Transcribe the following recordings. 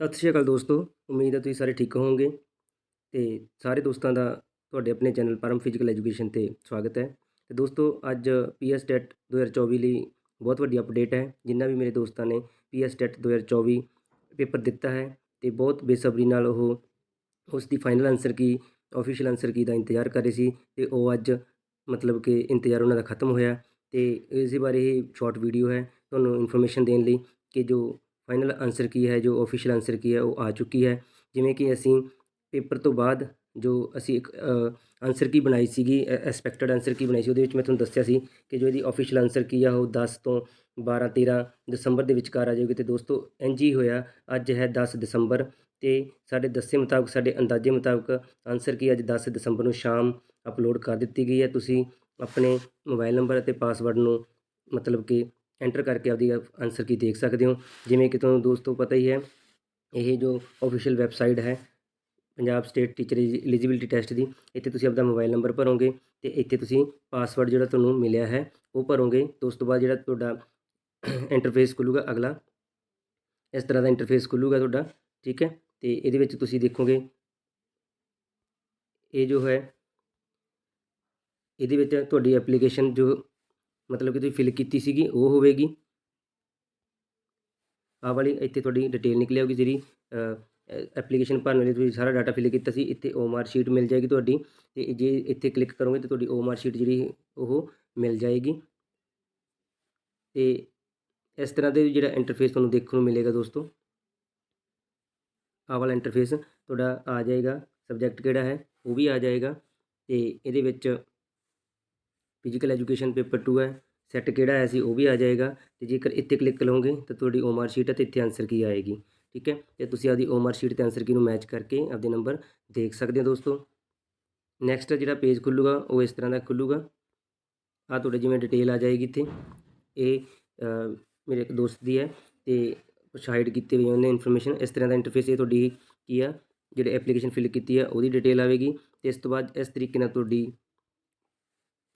ਸਤਿ ਸ਼੍ਰੀ ਅਕਾਲ ਦੋਸਤੋ, ਉਮੀਦ ਹੈ ਤੁਸੀਂ ਸਾਰੇ ਠੀਕ ਹੋਵੋਗੇ ਤੇ ਸਾਰੇ ਦੋਸਤਾਂ ਦਾ ਤੁਹਾਡੇ ਆਪਣੇ ਚੈਨਲ ਪਰਮ ਫਿਜ਼ੀਕਲ ਐਜੂਕੇਸ਼ਨ ਤੇ ਸਵਾਗਤ ਹੈ। ਤੇ ਦੋਸਤੋ, ਅੱਜ ਪੀਐਸ ਟੈਟ 2024 ਲਈ ਬਹੁਤ ਵੱਡੀ ਅਪਡੇਟ ਹੈ, ਜਿੰਨਾ ਵੀ ਮੇਰੇ ਦੋਸਤਾਂ ਨੇ ਪੀਐਸ ਟੈਟ 2024 ਪੇਪਰ ਦਿੱਤਾ ਹੈ ਤੇ ਬਹੁਤ ਬੇਸਬਰੀ ਨਾਲ ਉਹ ਉਸ ਦੀ final answer key official answer key ਦਾ ਇੰਤਜ਼ਾਰ ਕਰ ਰਹੇ ਸੀ ਤੇ ਉਹ ਅੱਜ ਮਤਲਬ ਕਿ ਇੰਤਜ਼ਾਰ ਉਹਨਾਂ ਦਾ ਖਤਮ ਹੋਇਆ ਤੇ ਇਸੇ ਬਾਰੇ ਇਹ ਸ਼ਾਰਟ ਵੀਡੀਓ ਹੈ ਤੁਹਾਨੂੰ ਇਨਫੋਰਮੇਸ਼ਨ ਦੇਣ ਲਈ ਕਿ ਜੋ ਫਾਈਨਲ ਆਨਸਰ ਕੀ ਹੈ, ਜੋ ਆਫੀਸ਼ੀਅਲ ਆਨਸਰ ਕੀ ਹੈ, ਉਹ ਆ ਚੁੱਕੀ ਹੈ। ਜਿਵੇਂ ਕਿ ਅਸੀਂ ਪੇਪਰ ਤੋਂ ਬਾਅਦ ਜੋ ਅਸੀਂ ਇੱਕ ਆਨਸਰ ਕੀ ਬਣਾਈ ਸੀਗੀ ਐਕਸਪੈਕਟਡ ਆਨਸਰ ਕੀ ਬਣਾਈ ਸੀ, ਉਹਦੇ ਵਿੱਚ ਮੈਂ ਤੁਹਾਨੂੰ ਦੱਸਿਆ ਸੀ ਕਿ ਜੋ ਇਹਦੀ ਆਫੀਸ਼ੀਅਲ ਆਨਸਰ ਕੀ ਆ, ਉਹ 10 ਤੋਂ 12 13 ਦਸੰਬਰ ਦੇ ਵਿਚਕਾਰ ਆ ਜਾਏਗੀ ਤੇ ਦੋਸਤੋ ਇੰਜ ਹੀ ਹੋਇਆ, ਅੱਜ ਹੈ 10 ਦਸੰਬਰ। ਤੇ ਸਾਡੇ ਦੱਸੇ ਮੁਤਾਬਕ, ਸਾਡੇ ਅੰਦਾਜ਼ੇ ਮੁਤਾਬਕ ਆਨਸਰ ਕੀ ਅੱਜ 10 ਦਸੰਬਰ ਨੂੰ ਸ਼ਾਮ ਅਪਲੋਡ ਕਰ ਦਿੱਤੀ ਗਈ ਹੈ। ਤੁਸੀਂ ਆਪਣੇ ਮੋਬਾਈਲ ਨੰਬਰ ਅਤੇ ਪਾਸਵਰਡ ਨੂੰ ਮਤਲਬ ਕਿ ਐਂਟਰ ਕਰਕੇ ਆਪਦੀ ਆਨਸਰ ਕੀ ਦੇਖ ਸਕਦੇ ਹੋ। ਜਿਵੇਂ ਕਿ ਤੁਹਾਨੂੰ ਦੋਸਤੋ ਪਤਾ ਹੀ ਹੈ, ਇਹ ਜੋ ਆਫੀਸ਼ੀਅਲ ਵੈਬਸਾਈਟ ਹੈ, Punjab state teacher eligibility test ਦੀ, ਇੱਥੇ ਤੁਸੀਂ ਆਪਦਾ ਮੋਬਾਈਲ ਨੰਬਰ ਭਰੋਗੇ ਤੇ ਇੱਥੇ ਤੁਸੀਂ ਪਾਸਵਰਡ ਜਿਹੜਾ ਤੁਹਾਨੂੰ ਮਿਲਿਆ ਹੈ, ਉਹ ਭਰੋਗੇ। ਤੇ ਉਸ ਤੋਂ ਬਾਅਦ ਜਿਹੜਾ ਤੁਹਾਡਾ ਇੰਟਰਫੇਸ ਖੁੱਲੂਗਾ, ਅਗਲਾ, ਇਸ ਤਰ੍ਹਾਂ ਦਾ ਇੰਟਰਫੇਸ ਖੁੱਲੂਗਾ ਤੁਹਾਡਾ, ਠੀਕ ਹੈ? ਤੇ ਇਹਦੇ ਵਿੱਚ ਤੁਸੀਂ ਦੇਖੋਗੇ, ਇਹ ਜੋ ਹੈ, ਇਹਦੇ ਵਿੱਚ ਤੁਹਾਡੀ ਐਪਲੀਕੇਸ਼ਨ ਜੋ ਮਤਲਬ ਕਿ ਤੁਸੀਂ ਫਿਲ ਕੀਤੀ ਸੀਗੀ, ਉਹ ਹੋਵੇਗੀ। ਆਹ ਵਾਲੀ, ਇੱਥੇ ਤੁਹਾਡੀ ਡਿਟੇਲ ਨਿਕਲੀ ਆਊਗੀ ਜਿਹੜੀ ਐਪਲੀਕੇਸ਼ਨ ਭਰਨ ਵੇਲੇ ਤੁਸੀਂ ਸਾਰਾ ਡਾਟਾ ਫਿਲ ਕੀਤਾ ਸੀ, ਇੱਥੇ ਓਮਾਰ ਸ਼ੀਟ ਮਿਲ ਜਾਏਗੀ ਤੁਹਾਡੀ, ਤੇ ਜੇ ਇੱਥੇ ਕਲਿੱਕ ਕਰੋਗੇ ਤਾਂ ਤੁਹਾਡੀ ਓਮਾਰ ਸ਼ੀਟ ਜਿਹੜੀ ਉਹ ਮਿਲ ਜਾਏਗੀ। ਤੇ ਇਸ ਤਰ੍ਹਾਂ ਦੇ ਜਿਹੜਾ ਇੰਟਰਫੇਸ ਤੁਹਾਨੂੰ ਦੇਖਣ ਨੂੰ ਮਿਲੇਗਾ ਦੋਸਤੋ। ਆ ਵਾਲਾ ਇੰਟਰਫੇਸ ਤੁਹਾਡਾ ਆ ਜਾਏਗਾ ਸਬਜੈਕਟ ਕਿਹੜਾ ਹੈ, ਉਹ ਵੀ ਆ ਜਾਏਗਾ, ਤੇ ਇਹਦੇ ਵਿੱਚ ਫਿਜ਼ੀਕਲ ਐਜੂਕੇਸ਼ਨ ਪੇਪਰ 2 ਹੈ। ਸੈੱਟ ਕਿਹੜਾ ਆਇਆ ਸੀ ਉਹ ਵੀ ਆ ਜਾਏਗਾ। ਤੇ ਜੇਕਰ ਇੱਥੇ ਕਲਿੱਕ ਕਰੋਗੇ, ਤਾਂ ਤੁਹਾਡੀ ਓਮਾਰ ਸ਼ੀਟ ਹੈ ਤੇ ਇੱਥੇ ਆਨਸਰ ਕੀ ਆਏਗੀ। ਠੀਕ ਹੈ? ਤੇ ਤੁਸੀਂ ਆਪਦੀ ਓਮਾਰ ਸ਼ੀਟ ਤੇ ਆਨਸਰ ਕੀ ਨੂੰ ਮੈਚ ਕਰਕੇ ਆਪਦੇ ਨੰਬਰ ਦੇਖ ਸਕਦੇ ਹੋ ਦੋਸਤੋ। ਨੈਕਸਟ ਜਿਹੜਾ ਪੇਜ ਖੁੱਲੂਗਾ, ਉਹ ਇਸ ਤਰ੍ਹਾਂ ਦਾ ਖੁੱਲੂਗਾ। ਆ ਤੁਹਾਡੇ ਜਿਵੇਂ ਡਿਟੇਲ ਆ ਜਾਏਗੀ ਇੱਥੇ। ਇਹ ਮੇਰੇ ਇੱਕ ਦੋਸਤ ਦੀ ਹੈ ਤੇ ਕੁਛ ਹਾਈਡ ਕੀਤੇ ਹੋਏ ਉਹਨੇ ਇਨਫੋਰਮੇਸ਼ਨ ਇਸ ਤਰ੍ਹਾਂ ਦਾ ਇੰਟਰਫੇਸ ਇਹ ਤੁਹਾਡੀ ਕੀ ਆ, ਜਿਹੜੇ ਐਪਲੀਕੇਸ਼ਨ ਫਿਲ ਕੀਤੀ ਹੈ ਉਹਦੀ ਡਿਟੇਲ ਆਵੇਗੀ। ਤੇ ਇਸ ਤੋਂ ਬਾਅਦ ਇਸ ਤਰੀਕੇ ਨਾਲ ਤੁਹਾਡੀ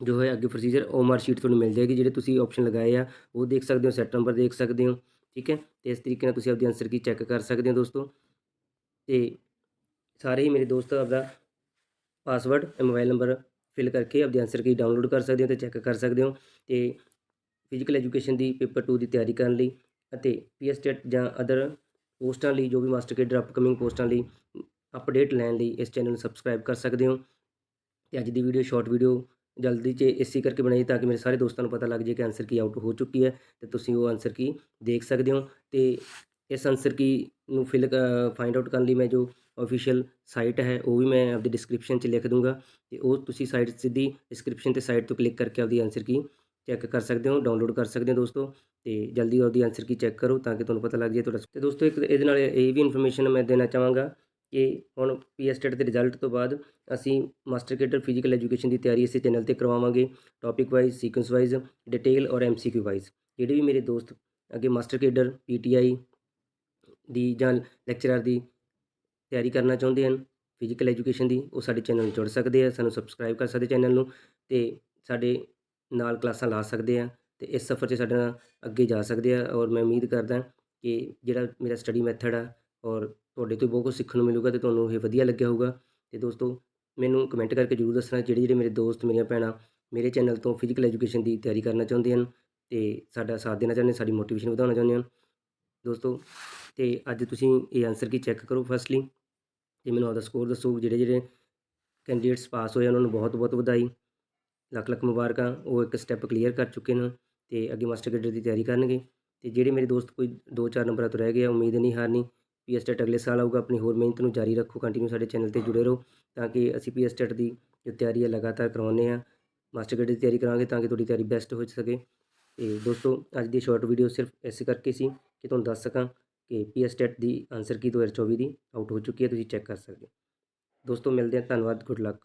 ਜੋ ਹੈ ਅੱਗੇ ਪ੍ਰੋਸੀਜਰ ਓਮਰ ਸ਼ੀਟ ਤੁਹਾਨੂੰ ਮਿਲ ਜਾਏਗੀ, ਜਿਹੜੇ ਤੁਸੀਂ ਆਪਸ਼ਨ ਲਗਾਏ ਆ, ਉਹ ਦੇਖ ਸਕਦੇ ਹੋ ਸੈਟ ਨੰਬਰ ਦੇਖ ਸਕਦੇ ਹੋ, ਠੀਕ ਹੈ? ਤੇ ਇਸ ਤਰੀਕੇ ਨਾਲ ਤੁਸੀਂ ਆਪਦੀ ਆਨਸਰ ਕੀ ਚੈੱਕ ਕਰ ਸਕਦੇ ਹੋ ਦੋਸਤੋ? ਤੇ ਸਾਰੇ ਹੀ ਮੇਰੇ ਦੋਸਤ ਆਪਦਾ ਪਾਸਵਰਡ ਤੇ ਮੋਬਾਈਲ ਨੰਬਰ ਫਿਲ ਕਰਕੇ ਆਪਦੀ ਆਨਸਰ ਕੀ ਡਾਊਨਲੋਡ ਕਰ ਸਕਦੇ ਹੋ ਤੇ ਚੈੱਕ ਕਰ ਸਕਦੇ ਹੋ ਤੇ ਫਿਜ਼ੀਕਲ ਐਜੂਕੇਸ਼ਨ ਦੀ ਪੇਪਰ 2 ਦੀ ਤਿਆਰੀ ਕਰਨ ਲਈ ਅਤੇ ਪੀਐਸ ਟੈਟ ਜਾਂ ਅਦਰ ਪੋਸਟਾਂ ਲਈ ਜੋ ਵੀ ਮਾਸਟਰ ਕੇਡਰ ਅਪਕਮਿੰਗ ਪੋਸਟਾਂ ਲਈ ਅਪਡੇਟ ਲੈਣ ਲਈ ਇਸ ਚੈਨਲ ਨੂੰ ਸਬਸਕ੍ਰਾਈਬ ਕਰ ਸਕਦੇ ਹੋ। ਤੇ ਅੱਜ ਦੀ ਵੀਡੀਓ ਸ਼ਾਰਟ ਵੀਡੀਓ ਜਲਦੀ 'ਚ ਇਸੇ ਕਰਕੇ ਬਣਾਈ ਤਾਂ ਕਿ ਮੇਰੇ ਸਾਰੇ ਦੋਸਤਾਂ ਨੂੰ ਪਤਾ ਲੱਗ ਜੇ ਕਿ ਆਨਸਰ ਕੀ ਆਊਟ ਹੋ ਚੁੱਕੀ ਹੈ ਤੇ ਤੁਸੀਂ ਉਹ ਆਨਸਰ ਕੀ ਦੇਖ ਸਕਦੇ ਹੋ ਤੇ ਇਸ ਆਨਸਰ ਕੀ ਨੂੰ ਫਿਲ ਫਾਈਂਡ ਆਊਟ ਕਰਨ ਲਈ ਮੈਂ ਜੋ ਅਫੀਸ਼ੀਅਲ ਸਾਈਟ ਹੈ ਉਹ ਵੀ ਮੈਂ ਆਪਦੀ ਡਿਸਕ੍ਰਿਪਸ਼ਨ 'ਚ ਲਿਖ ਦੂੰਗਾ ਤੇ ਉਹ ਤੁਸੀਂ ਸਾਈਟ ਸਿੱਧੀ ਡਿਸਕ੍ਰਿਪਸ਼ਨ ਤੇ ਸਾਈਟ ਤੋਂ ਕਲਿੱਕ ਕਰਕੇ ਆਪਦੀ ਆਨਸਰ ਕੀ ਚੈੱਕ ਕਰ ਸਕਦੇ ਹੋ ਡਾਊਨਲੋਡ ਕਰ ਸਕਦੇ ਹੋ ਦੋਸਤੋ ਤੇ ਜਲਦੀ ਆਪਦੀ ਆਨਸਰ ਕੀ ਚੈੱਕ ਕਰੋ ਤਾਂ ਕਿ ਤੁਹਾਨੂੰ ਪਤਾ ਲੱਗ ਜਾਏ ਤੁਹਾਡਾ, ਤੇ ਦੋਸਤੋ ਇੱਕ ਇਹਦੇ ਨਾਲ ਇਹ ਵੀ ਇਨਫੋਰਮੇਸ਼ਨ ਮੈਂ ਦੇਣਾ ਚਾਹਾਂਗਾ ਕਿ ਹੁਣ ਪੀ ਪੀਐਸਟੇਟ ਦੇ ਰਿਜ਼ਲਟ ਤੋਂ ਬਾਅਦ ਅਸੀਂ ਮਾਸਟਰ ਕੇਡਰ ਫਿਜ਼ੀਕਲ ਐਜੂਕੇਸ਼ਨ ਦੀ ਤਿਆਰੀ ਇਸੇ ਚੈਨਲ ਤੇ ਕਰਵਾਵਾਂਗੇ topic wise sequence wise detail ਔਰ ਐਮਸੀਕਿਊ ਵਾਈਜ਼ ਜਿਹੜੇ ਵੀ ਮੇਰੇ ਦੋਸਤ ਅੱਗੇ ਮਾਸਟਰ ਕੇਡਰ ਪੀਟੀਆਈ ਦੀ ਜਾਂ ਲੈਕਚਰਰ ਦੀ ਤਿਆਰੀ ਕਰਨਾ ਚਾਹੁੰਦੇ ਹਨ ਫਿਜ਼ੀਕਲ ਐਜੂਕੇਸ਼ਨ ਦੀ, ਉਹ ਸਾਡੇ ਚੈਨਲ ਨੂੰ ਜੁੜ ਸਕਦੇ ਆ, ਸਾਨੂੰ ਸਬਸਕ੍ਰਾਈਬ ਕਰ ਸਕਦੇ ਚੈਨਲ ਨੂੰ ਤੇ ਸਾਡੇ ਨਾਲ ਕਲਾਸਾਂ ਲਾ ਸਕਦੇ ਆ ਤੇ ਇਸ ਸਫ਼ਰ 'ਚ ਸਾਡੇ ਨਾਲ ਅੱਗੇ ਜਾ ਸਕਦੇ ਆ ਔਰ ਮੈਂ ਉਮੀਦ ਕਰਦਾ ਕਿ ਜਿਹੜਾ ਮੇਰਾ ਸਟੱਡੀ ਮੈਥਡ ਆ ਔਰ ਤੁਹਾਡੇ ਤੋਂ ਬਹੁਤ ਕੁਝ ਸਿੱਖਣ ਨੂੰ ਮਿਲੂਗਾ ਅਤੇ ਤੁਹਾਨੂੰ ਇਹ ਵਧੀਆ ਲੱਗਿਆ ਹੋਊਗਾ। ਅਤੇ ਦੋਸਤੋ, ਮੈਨੂੰ ਕਮੈਂਟ ਕਰਕੇ ਜਰੂਰ ਦੱਸਣਾ ਜਿਹੜੇ ਜਿਹੜੇ ਮੇਰੇ ਦੋਸਤ, ਮੇਰੀਆਂ ਭੈਣਾਂ ਮੇਰੇ ਚੈਨਲ ਤੋਂ ਫਿਜ਼ੀਕਲ ਐਜੂਕੇਸ਼ਨ ਦੀ ਤਿਆਰੀ ਕਰਨਾ ਚਾਹੁੰਦੇ ਹਨ ਅਤੇ ਸਾਡਾ ਸਾਥ ਦੇਣਾ ਚਾਹੁੰਦੇ, ਸਾਡੀ ਮੋਟੀਵੇਸ਼ਨ ਵਧਾਉਣਾ ਚਾਹੁੰਦੇ ਹਨ। ਦੋਸਤੋ, ਤੇ ਅੱਜ ਤੁਸੀਂ ਇਹ ਆਨਸਰ ਕੀ ਚੈੱਕ ਕਰੋ ਫਸਟਲੀ ਤੇ ਮੈਨੂੰ ਆਪਦਾ ਸਕੋਰ ਦੱਸੋ ਜਿਹੜੇ ਜਿਹੜੇ ਕੈਂਡੀਡੇਟਸ ਪਾਸ ਹੋਏ ਉਹਨਾਂ ਨੂੰ ਬਹੁਤ ਬਹੁਤ ਵਧਾਈ। ਲੱਖ ਲੱਖ ਮੁਬਾਰਕਾਂ, ਉਹ ਇੱਕ ਸਟੈਪ ਕਲੀਅਰ ਕਰ ਚੁੱਕੇ ਨੇ ਤੇ ਅੱਗੇ ਮਾਸਟਰ ਕੇਡਰ ਦੀ ਤਿਆਰੀ ਕਰਨਗੇ। ਤੇ ਜਿਹੜੇ ਮੇਰੇ ਦੋਸਤ ਕੋਈ 2-4 ਨੰਬਰਾਂ ਤੋਂ ਰਹਿ ਗਏ ਉਮੀਦ ਨਹੀਂ ਹਾਰਨੀ ਪੀਐਸ ਟੈਟ ਅਗਲੇ ਸਾਲ ਆਊਗਾ, ਆਪਣੀ ਹੋਰ ਮਿਹਨਤ ਨੂੰ ਜਾਰੀ ਰੱਖੋ ਕੰਟੀਨਿਊ ਸਾਡੇ ਚੈਨਲ ਤੇ ਜੁੜੇ ਰਹੋ ਤਾਂ ਕਿ ਅਸੀਂ ਪੀਐਸ ਟੈਟ ਦੀ ਜੋ ਤਿਆਰੀ ਹੈ ਲਗਾਤਾਰ ਕਰਵਾਉਂਦੇ ਆ ਮਾਸਟਰ ਗ੍ਰੇਡ ਦੀ ਤਿਆਰੀ ਕਰਾਂਗੇ ਤਾਂ ਕਿ ਤੁਹਾਡੀ ਤਿਆਰੀ ਬੈਸਟ ਹੋ ਸਕੇ। ਤੇ ਦੋਸਤੋ, ਅੱਜ ਦੀ ਸ਼ਾਰਟ ਵੀਡੀਓ ਸਿਰਫ ਇਸ ਕਰਕੇ ਸੀ ਕਿ ਤੁਹਾਨੂੰ ਦੱਸ ਸਕਾਂ ਕਿ ਪੀਐਸ ਟੈਟ ਦੀ ਆਨਸਰ ਕੀ 2024 ਦੀ ਆਊਟ ਹੋ ਚੁੱਕੀ ਹੈ, ਤੁਸੀਂ ਚੈੱਕ ਕਰ ਸਕਦੇ ਹੋ। ਦੋਸਤੋ, ਮਿਲਦੇ ਹਾਂ, ਧੰਨਵਾਦ ਗੁੱਡ ਲੱਕ